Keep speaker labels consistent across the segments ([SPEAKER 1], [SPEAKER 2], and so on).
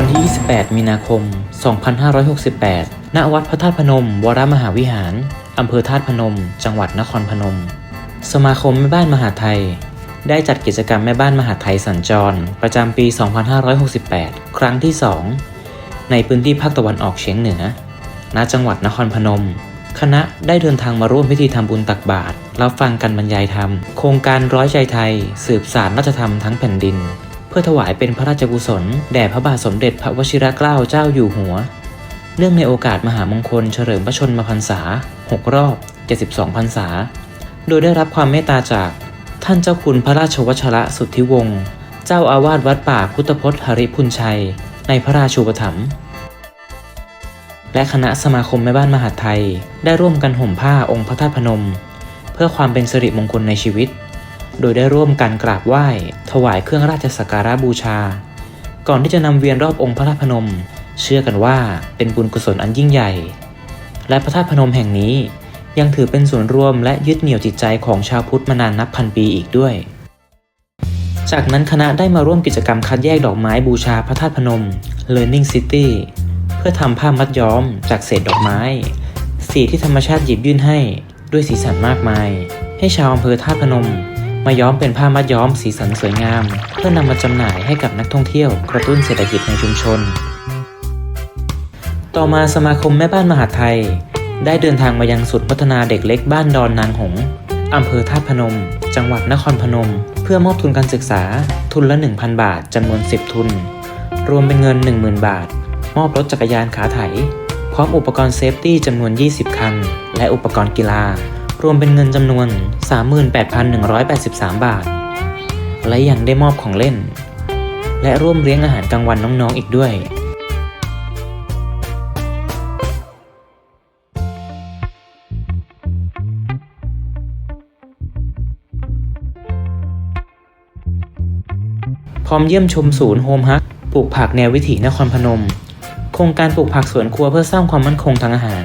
[SPEAKER 1] วันที่ 28 มีนาคม 2568 ณ วัดพระธาตุพนม วรมหาวิหาร อำเภอธาตุพนม จังหวัดนครพนม สมาคมแม่บ้านมหาไทย ได้จัดกิจกรรมแม่บ้านมหาไทยสัญจร ประจำปี 2568 ครั้งที่ 2 ในพื้นที่ภาคตะวันออกเฉียงเหนือ ณ จังหวัดนครพนม คณะได้เดินทางมาร่วมพิธีทำบุญตักบาตร รับฟังกันบรรยายธรรม โครงการร้อยใจไทย สืบสารราชธรรมทั้งแผ่นดิน เพื่อถวายเป็นพระราชกุศล แด่พระบาทสมเด็จพระวชิรเกล้าเจ้าอยู่หัว เนื่องในโอกาสมหามงคลเฉลิมพระชนมพรรษา 6 รอบ 72 พรรษา โดยได้รับความเมตตาจาก ท่านเจ้าคุณพระราชวชระสุทธิวงศ์เจ้าอาวาสวัดป่าพุทธพจน์หริพุนชัย ในพระราชูปถัมภ์และคณะสมาคมแม่บ้านมหาไทย ได้ร่วมกันห่มผ้าองค์พระธาตุพนม เพื่อความเป็นสิริมงคลในชีวิต โดยได้ร่วมกันกราบไหว้ ถวายเครื่องราชสักการะบูชา ก่อนที่จะนำเวียนรอบองค์พระธาตุพนม เชื่อกันว่าเป็นบุญกุศลอันยิ่งใหญ่ และพระธาตุพนมแห่งนี้ ยังถือเป็นศูนรวมและยึดเหนี่ยวจิตใจของชาวพุทธมานานนับพันปีอีกด้วย จากนั้นคณะได้มาร่วมกิจกรรมคัดแยกดอกไม้บูชาพระธาตุพนม Learning City เพื่อทำผ้ามัดย้อมจากเศษดอกไม้ สีที่ธรรมชาติหยิบยื่นให้ด้วยสีสันมากมาย ให้ชาวอำเภอท่าตุพนม มาย้อมเป็นผ้ามัดย้อมสีสันสวยงาม เพื่อนำมาจำหน่ายให้กับนักท่องเที่ยวกระตุ้นเศรษฐกิจในชุมชน ต่อมาสมาคมแม่บ้านมหาไทย ได้เดินทางมายังศูนย์พัฒนาเด็กเล็กบ้านดอนนางหงส์อำเภอท่าตุพนม จังหวัดนครพนม เพื่อมอบทุนการศึกษาทุนละ 1,000 บาทจำนวน 10 ทุน รวมเป็นเงิน 10,000 บาท มอบรถจักรยานขาไถ พร้อมอุปกรณ์เซฟตี้จำนวน 20 คัน และอุปกรณ์กีฬา รวมเป็นเงินจำนวน 38,183 บาท และยังได้มอบของเล่น และร่วมเลี้ยงอาหารกลางวันน้องๆอีกด้วยพร้อมเยี่ยมชมศูนย์โฮมฮักปลูกผักแนววิถีนครพนม โครงการปลูกผักสวนครัวเพื่อสร้างความมั่นคงทางอาหาร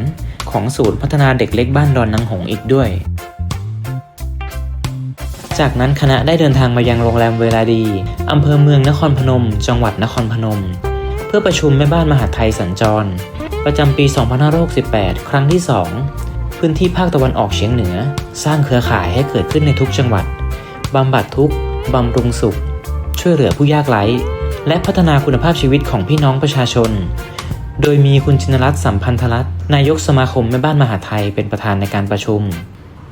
[SPEAKER 1] ของศูนย์พัฒนาเด็กเล็กบ้านดอนนางหงอีกด้วย จากนั้นคณะได้เดินทางมายังโรงแรมเวลาดี อำเภอเมืองนครพนม จังหวัดนครพนม เพื่อประชุมแม่บ้านมหาไทยสัญจร ประจำปี 2568 ครั้งที่ 2 พื้นที่ภาคตะวันออกเฉียงเหนือ สร้างเครือข่ายให้เกิดขึ้นในทุกจังหวัดบำบัดทุกข์บำรุงสุข ช่วยเหลือผู้ยากไร้และพัฒนาคุณภาพชีวิตของพี่น้องประชาชน โดยมีคุณจินรัตน์สัมพันธรัตน์นายกสมาคมแม่บ้านมหาไทยเป็นประธานในการประชุม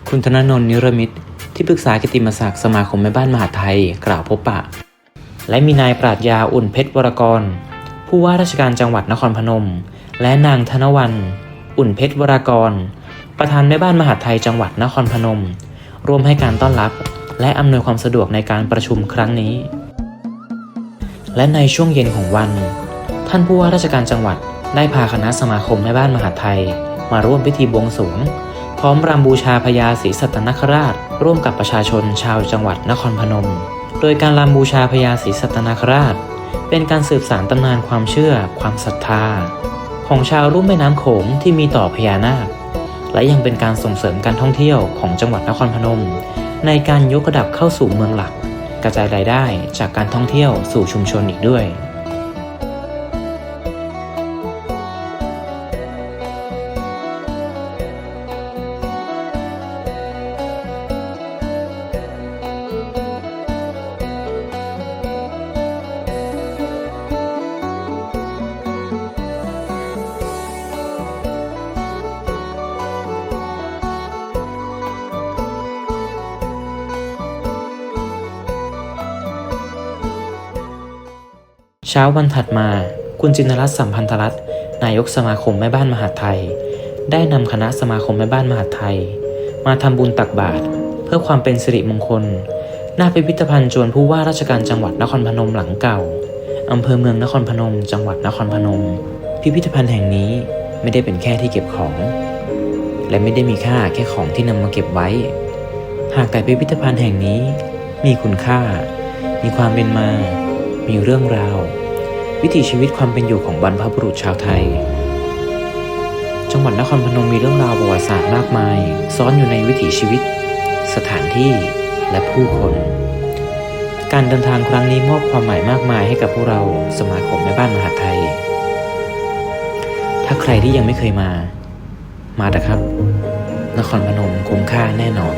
[SPEAKER 1] คุณธนนนท์นิรมิตรที่ปรึกษากิตติมศักดิ์สมาคมแม่บ้านมหาไทยกล่าวพบปะ และมีนายปราดยาอุ่นเพชรวรกร ผู้ว่าราชการจังหวัดนครพนม และนางธนวัน อุ่นเพชรวรกร ประธานแม่บ้านมหาไทยจังหวัดนครพนม ร่วมให้การต้อนรับ และอำนวยความสะดวกในการประชุมครั้งนี้ และในช่วงเย็นของวัน ท่านผู้ว่าราชการจังหวัดได้พาคณะสมาคมแม่บ้านมหาไทย มาร่วมพิธีบวงสรวง พร้อมรำบูชาพญาศรีสัตนคราช ร่วมกับประชาชนชาวจังหวัดนครพนม โดยการรำบูชาพญาศรีสัตนคราช เป็นการสืบสานตำนานความเชื่อ ความศรัทธา ของชาวรุ่มแม่น้ำโขงที่มีต่อพญานาค และยังเป็นการส่งเสริมการท่องเที่ยวของจังหวัดนครพนม ในการยกระดับเข้าสู่เมืองหลัก กระจายรายได้จากการท่องเที่ยวสู่ชุมชนอีกด้วย เช้าวันถัดมา คุณจินรัตน์สัมพันธรัตน์นายกสมาคมแม่บ้านมหาไทย ได้นำคณะสมาคมแม่บ้านมหาไทย มาทำบุญตักบาตรเพื่อความเป็นสิริมงคล หน้าพิพิธภัณฑ์จวนผู้ว่าราชการจังหวัดนครพนมหลังเก่าอำเภอเมืองนครพนม จังหวัดนครพนม พิพิธภัณฑ์แห่งนี้ไม่ได้เป็นแค่ที่เก็บของ และไม่ได้มีค่าแค่ของที่นำมาเก็บไว้ หากแต่พิพิธภัณฑ์แห่งนี้มีคุณค่า มีความเป็นมา มีเรื่องราว วิถีชีวิตความเป็นอยู่ของบรรพบุรุษชาวไทย จังหวัดนครพนมมีเรื่องราวประวัติศาสตร์มากมายซ่อนอยู่ในวิถีชีวิต สถานที่และผู้คน การเดินทางครั้งนี้มอบความหมายมากมายให้กับพวกเราสมาคมแม่บ้านมหาไทย ถ้าใครที่ยังไม่เคยมา มาเถอะครับ นครพนมคุ้มค่าแน่นอน